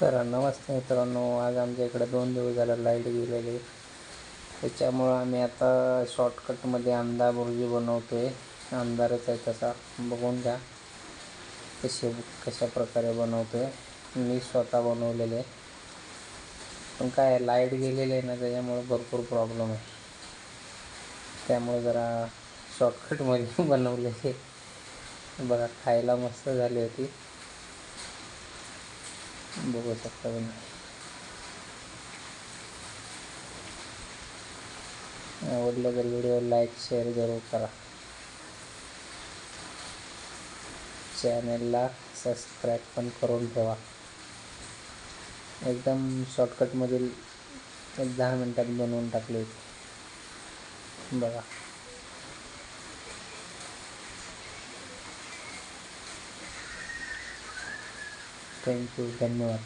तर नमस्ते मित्रांनो आज आमच्या इकडे दोन दिवस झाले लाइट गेलेली. त्याच्यामुळं आम्ही आता शॉर्टकटमध्ये अंडा बुर्जी बनवतो आहे अंधारच आहे तसा. बघून घ्या कसे कशा प्रकारे बनवतो आहे मी स्वतः बनवलेले. पण काय लाइट गेलेली आहे ना त्याच्यामुळं भरपूर प्रॉब्लेम आहे. त्यामुळे जरा शॉर्टकटमध्ये बनवलेले. बघा खायला मस्त झाली होती. बघू शकता तुम्ही. आवडलं तर व्हिडिओ लाईक शेअर जरूर करा. चॅनेलला सबस्क्राईब पण करून ठेवा. एकदम शॉर्टकटमधील एक दहा मिनटात बनवून टाकले. बघा. trying to convert